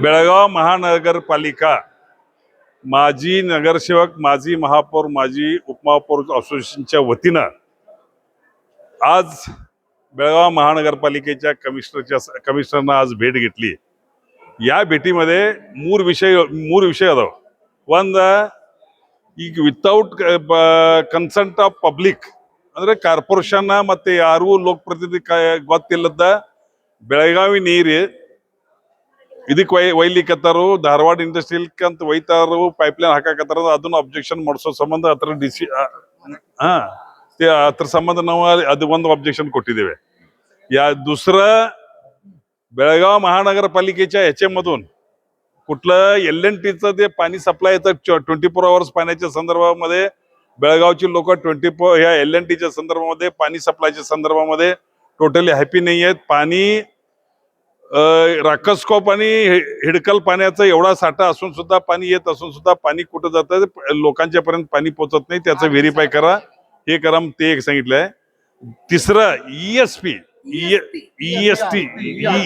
बेळगाव महानगरपालिका माजी नगरसेवक माजी महापौर माजी उपमहापौर असोसिएशनच्या वतीनं आज बेळगाव महानगरपालिकेच्या कमिशनरच्या कमिशनरनं आज भेट घेतली. या भेटीमध्ये मूर विषय मूर विषय होता. One the without consent of public ಅಂದ್ರೆ ಕಾರ್ಪೊರೇಷನ್ ಮತ್ತೆ ಯಾರಿಗೂ ಲೋಕಪ್ರತಿನಿಧಿ ಕ- ಗೊತ್ತಿಲ್ಲದ ಬೆಳಗಾವಿ ನೀರು ಇದಕ್ಕೆ ಒಯ್ ಒಯ್ಲಿಕತ್ತಾರು ಧಾರವಾಡ ಇಂಡಸ್ಟ್ರಿಯಲ್ ಅಂತ ಒಯ್ತಾರು ಪೈಪ್ಲೈನ್ ಹಾಕಾಕತ್ತಾರ ಅದನ್ನ ಅಬ್ಜೆಕ್ಷನ್ ಮಾಡಿಸೋ ಸಂಬಂಧ ಅದ್ರ ಡಿಸಿ ಹಾ ते ಅದ್ರ ಸಂಬಂಧ ನಾವು ಅದು ಒಂದು ಅಬ್ಜೆಕ್ಷನ್ ಕೊಟ್ಟಿದ್ದೇವೆ या दुसरं बेळगाव महानगरपालिकेच्या ह्याच्यामधून कुठलं एल एन टीचं ते पाणी सप्लाय येतं ट्वेंटी फोर आवर्स पाण्याच्या संदर्भामध्ये बेळगावची लोक ट्वेंटी फोर ह्या एल एन टीच्या संदर्भामध्ये पाणी सप्लायच्या संदर्भामध्ये टोटली हॅपी नाही आहेत. पाणी राकसकोप आणि हिडकल पाण्याचा एवढा साठा असून सुद्धा पाणी येत असून सुद्धा पाणी कुठं जातं लोकांच्या पर्यंत पाणी पोहोचत नाही. त्याचं व्हेरीफाय करा. हे करा ते एक सांगितलंय. तिसरं E ईएसपी ईएसटी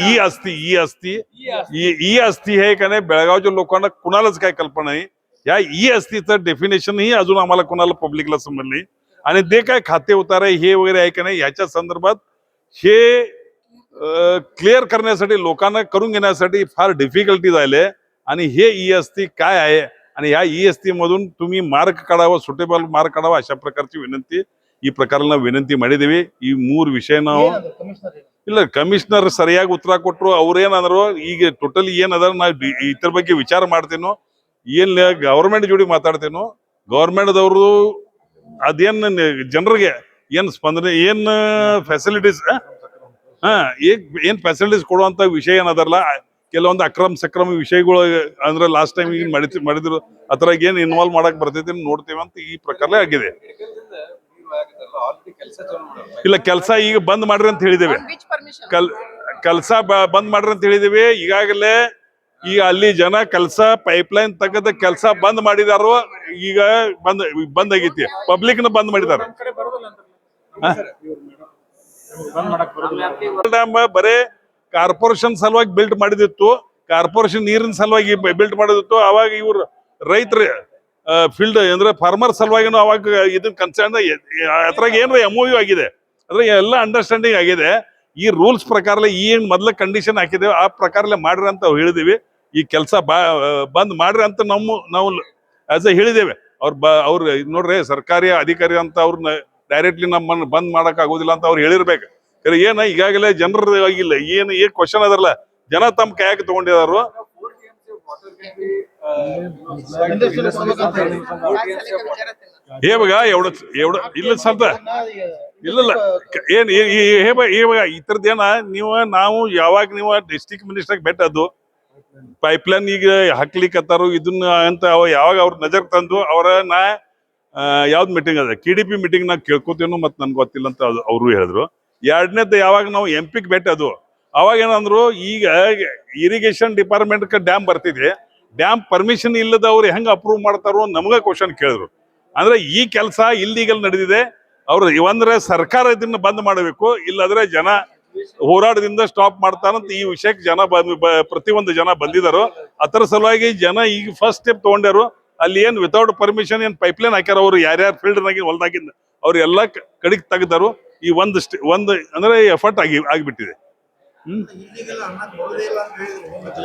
ई असती ई असती. ई असती. हे का नाही बेळगावच्या लोकांना कुणालाच काय कल्पना नाही. या ई डेफिनेशन डेफिनेशनही अजून आम्हाला कोणाला पब्लिकला समजली आणि ते काय खाते उतार आहे हे वगैरे आहे की नाही याच्या संदर्भात हे क्लिअर करण्यासाठी लोकांना करून घेण्यासाठी फार डिफिकल्टी झाले आणि हे ई एस टी काय आहे? आणि ह्या ई एस टी मधून तुम्ही मार्क काढावा सुटेबल मार्क काढावा अशा प्रकारची विनंती ही प्रकारला विनंती ಮಾಡಿ देवी. ಈ ಮೂರು ವಿಷಯನ कमिशनर ಕಮಿಷನರ್ ಸರಿಯಾಗಿ ಉತ್ತರ ಕೊಟ್ಟರು ಅವ್ರೇನಂದ್ರು ಈಗ ಟೋಟಲಿ ಏನದ ನಾವು ಇದ್ರ ಬಗ್ಗೆ ವಿಚಾರ ಮಾಡ್ತೇನೋ ಏನ್ ಗೌರ್ಮೆಂಟ್ ಜೋಡಿ ಮಾತಾಡ್ತೇನೋ ಗವರ್ಮೆಂಟ್ ಅದೇನು ಅದೇನ್ ಜನರಿಗೆ ಏನು ಸ್ಪಂದನೆ ಏನು ಫೆಸಿಲಿಟೀಸ್ ಹಾ ಏನ್ ಏನ್ ಫೆಸಿಲಿಟೀಸ್ ಕೊಡುವಂತ ವಿಷಯ ಏನದಲ್ಲ ಕೆಲವೊಂದು ಅಕ್ರಮ ಸಕ್ರಮ ವಿಷಯಗಳು ಅಂದ್ರೆ ಲಾಸ್ಟ್ ಟೈಮ್ ಈಗ ಮಡಿ ಮಾಡಿದ್ರು ಅದ್ರಾಗ ಏನು ಇನ್ವಾಲ್ವ್ ಮಾಡಕ್ ಬರ್ತೈತಿ ನೋಡ್ತೇವೆ ಅಂತ ಈ ಪ್ರಕಾರ ಆಗಿದೆ. ಇಲ್ಲ ಕೆಲಸ ಈಗ ಬಂದ್ ಮಾಡ್ರಿ ಅಂತ ಹೇಳಿದೇವೆ ಕೆಲಸ ಬಂದ್ ಮಾಡ್ರಿ ಅಂತ ಹೇಳಿದೇವೆ ಈಗಾಗಲೇ ಈಗ ಅಲ್ಲಿ ಜನ ಕೆಲಸ ಪೈಪ್ಲೈನ್ ತಗದ ಕೆಲಸ ಬಂದ್ ಮಾಡಿದಾರು, ಈಗ ಬಂದ್ ಬಂದ್ ಆಗೈತಿ. ಪಬ್ಲಿಕ್ನ ಬಂದ್ ಮಾಡಿದಾರ. ಬರೇ ಕಾರ್ಪೊರೇಷನ್ ಸಲುವಾಗಿ ಬಿಲ್ಟ್ ಮಾಡಿದಿತ್ತು. ಕಾರ್ಪೊರೇಷನ್ ನೀರಿನ ಸಲುವಾಗಿ ಬಿಲ್ಟ್ ಮಾಡಿದಿತ್ತು. ಅವಾಗ ಇವ್ರು ರೈತರ ಫೀಲ್ಡ್ ಅಂದ್ರೆ ಫಾರ್ಮರ್ ಸಲುವಾಗಿನೂ ಅವಾಗ ಇದನ್ನ ಕನ್ಸರ್ನ್ ಅದ್ರಾಗ ಏನ್ರ ಎಂ ಆಗಿದೆ. ಅದ್ರಾಗ ಎಲ್ಲ ಅಂಡರ್ಸ್ಟ್ಯಾಂಡಿಂಗ್ ಆಗಿದೆ. ಈ ರೂಲ್ಸ್ ಪ್ರಕಾರ ಈ ಮೊದ್ಲ ಕಂಡೀಷನ್ ಹಾಕಿದ್ದೇವೆ ಆ ಪ್ರಕಾರಲೇ ಮಾಡ್ರಿ ಅಂತ ಹೇಳಿದೀವಿ. ಈ ಕೆಲಸ ಬಾ ಬಂದ್ ಮಾಡ್ರಿ ಅಂತ ನಮ್ಮ ನಾವು ಆಸ್ ಎ ಹೇಳಿದ್ದೇವೆ. ಅವ್ರು ಬ ಅವ್ರು ನೋಡ್ರಿ ಸರ್ಕಾರಿ ಅಧಿಕಾರಿ ಅಂತ ಅವ್ರನ್ನ ಡೈರೆಕ್ಟ್ಲಿ ನಮ್ಮನ್ನು ಬಂದ್ ಮಾಡಕ್ ಆಗೋದಿಲ್ಲ ಅಂತ ಅವ್ರು ಹೇಳಿರ್ಬೇಕು. ಏನ ಈಗಾಗಲೇ ಜನರ ಆಗಿಲ್ಲ. ಏನು ಏನ್ ಕ್ವಶನ್ ಅದಲ್ಲ ಜನ ತಮ್ಮ ಕೈಯಾಗ ತಗೊಂಡಿದಾರು. ಹೇವಾಗ ಎವಡ ಎವಡ ಇಲ್ಲ ಸಂತ. ಇಲ್ಲ ಏನ್ ಹೇವ ಹೇವಾಗ ಈ ತರದ್ದೇನ ನೀವ ನಾವು ಯಾವಾಗ ನೀವು ಡಿಸ್ಟ್ರಿಕ್ಟ್ ಮಿನಿಸ್ಟರ್ ಬೆಟ್ಟದ್ದು ಪೈಪ್ಲೈನ್ ಈಗ ಹಾಕ್ಲಿಕ್ಕತ್ತಾರು ಇದನ್ನ ಅಂತ ಅವ ಯಾವಾಗ ಅವ್ರ ನಜರ್ ತಂದು ಅವರ ನಾ ಯಾವ್ದು ಮೀಟಿಂಗ್ ಅದ? ಕೆ ಡಿ ಪಿ ಮೀಟಿಂಗ್ ನಾ ಕೇಳ್ಕೊತೇನೋ ಮತ್ತೆ ನನ್ಗೆ ಗೊತ್ತಿಲ್ಲ ಅಂತ ಅದು ಅವರು ಹೇಳಿದ್ರು. ಎರಡನೇದ್ದು ಯಾವಾಗ ನಾವು ಎಂ ಪಿಗೆ ಬೆಟ್ಟದು ಅವಾಗ ಏನಂದ್ರು, ಈಗ ಇರಿಗೇಷನ್ ಡಿಪಾರ್ಟ್ಮೆಂಟ್ ಡ್ಯಾಮ್ ಬರ್ತಿದೆ ಡ್ಯಾಮ್ ಪರ್ಮಿಷನ್ ಇಲ್ಲದ ಅವ್ರು ಹೆಂಗೆ ಅಪ್ರೂವ್ ಮಾಡ್ತಾರೋ ನಮ್ಗ ಕ್ವಶನ್ ಕೇಳಿದ್ರು. ಅಂದ್ರೆ ಈ ಕೆಲಸ ಇಲ್ಲಿಗಲ್ ನಡೆದಿದೆ, ಅವ್ರು ಇವಂದ್ರೆ ಸರ್ಕಾರ ಇದನ್ನ ಬಂದ್ ಮಾಡಬೇಕು, ಇಲ್ಲದ್ರೆ ಜನ ಹೋರಾಟದಿಂದ ಸ್ಟಾಪ್ ಮಾಡ್ತಾರಂತ ಈ ವಿಷಯಕ್ಕೆ ಜನ ಬಂದ್ ಪ್ರತಿಯೊಂದು ಜನ ಬಂದಿದ್ದಾರೆ. ಅದರ ಸಲುವಾಗಿ ಜನ ಈಗ ಫಸ್ಟ್ ಸ್ಟೆಪ್ ತಗೊಂಡ್ಯಾರು. ಅಲ್ಲಿ ಏನ್ ವಿತೌಟ್ ಪರ್ಮಿಷನ್ ಏನ್ ಪೈಪ್ಲೈನ್ ಹಾಕ್ಯಾರ ಅವ್ರು, ಯಾರ್ಯಾರ ಫೀಲ್ಡ್ ನಾಗಿ ಹೊಲ್ದಾಗಿಂದ ಎಲ್ಲಾ ಕಡಿಗೆ ತೆಗ್ದಾರು. ಈ ಒಂದು ಒಂದು ಅಂದ್ರೆ ಎಫರ್ಟ್ ಆಗಿ, ಆಗಿಬಿಟ್ಟಿದೆ. ಹ್ಮ್.